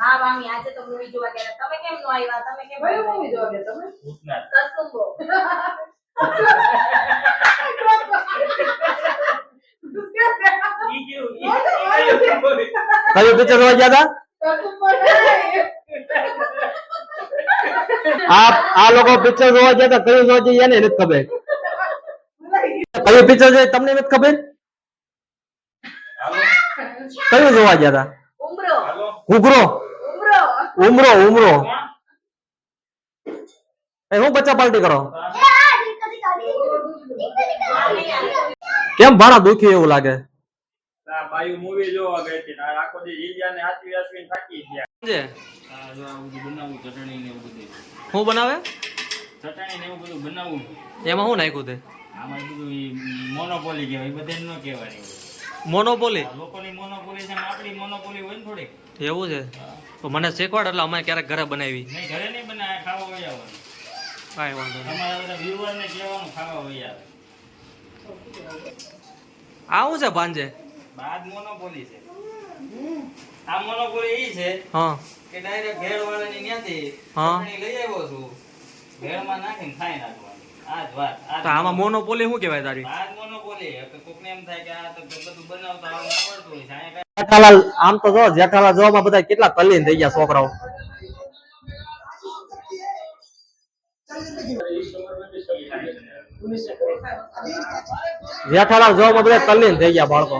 હા મામી આજે તો મૂવી જોવા ગયા હતા. તમે કેમ નો આવ્યા તમે કેમ કયું movie જોવા ગયા તમે? ભૂતનાથ. કસુંબો ઈ કેવું? ઈ- ઈ કેવું? કયું પિક્ચર જોવા ગયા હતા કસુંબર નહીં. આ આ લોકો પિક્ચર જોવા ગયા હતા કયું જોવા જઈએ એને નથી ખબર કયું પિક્ચર છે તમને નથી ખબર હાલો, કયું જોવા ગયા હતા ઉમરો હાલો. ઘૂઘરો ઉમરો ઉમરો. એ હું બચ્ચા પાર્ટી કરો? કેમ ભાણા દુખી એવું લાગે? ભાઈ બાયું movie જોવા ગઈ હતી ને આખો દી જીજ્યાને હાચવી હાચવીને થાકી ગયા. આ જો આ બધું બનાવવું, ચટણી ને એવું બધું. હું બનાવે? ચટણી ને એવું બધું બનાવું. એમાં હું નાખ્યું તે? આમાં બધું monopoly કહેવાય, બધાને ન કહેવાય. એવું. મોનોપોલી લોકોની monopoly છે આપણી monopoly હોય ને થોડીક. એવું છે તો મને શીખવાડ એટલે અમે ક્યારેક ઘરે બનાવી નહીં, ઘરે નહીં બનાવે, ખાવા વહી આવવાનું. કાંઈ વાંધો નહીં તમારા બધા viewer કહેવાનું ખાવા વહી આવે. આવું છે ભાંજે બાદ monopoly છે. આ હા કે ન્યાથી હા. લઈ આવ્યો છું. ભેળમાં નાખીને ખાઈ નાખવાની. આ જ વાત. તો આમાં મોનોપોલી શું કહેવાય તારી આમ તો જો, જેઠાલાલ જોવામાં બધા કેટલા તલ્લીન થઈ ગયા છોકરાઓ. જેઠાલાલ જોવામાં બધા તલ્લીન થઈ ગયા બાળકો.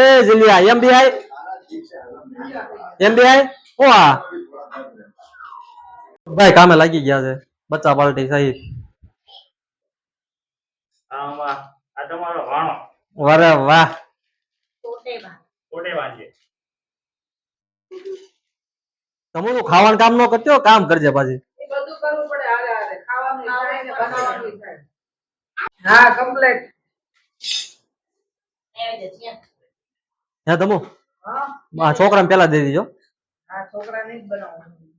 એ જીલિયા ભાઈ કામે લાગી ગયા છે. બચ્ચા પાલટી સહી આમાં આ તમારો વાણો. વરે વાહ. ખાવાનું કામ નો કરજો કામ કરજે પાછી. બધું કરવું પડે હારે હારે. ખાવાનું ને બનાવવાનું હા કમ્પ્લેટ આવી જશે ત્યાં. હે તમુ? હા. છોકરાને પેલા દઈ દીજો. આ છોકરાને જ બનાવવાનું.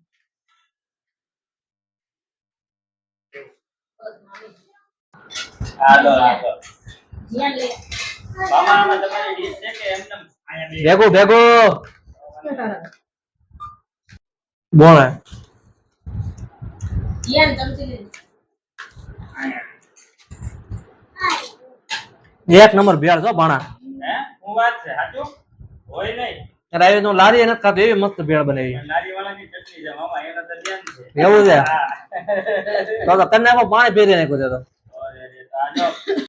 ભેગો ભેગો. બોલે. એક નંબર ભેળ છો ભાણા નું લારી નથી ખાતું એવી મસ્ત ભેળ બનાવી. એના એવું છે? તો તને પાણી ફેરી નાખ્યું તો. ઓરે રે, તો આ જો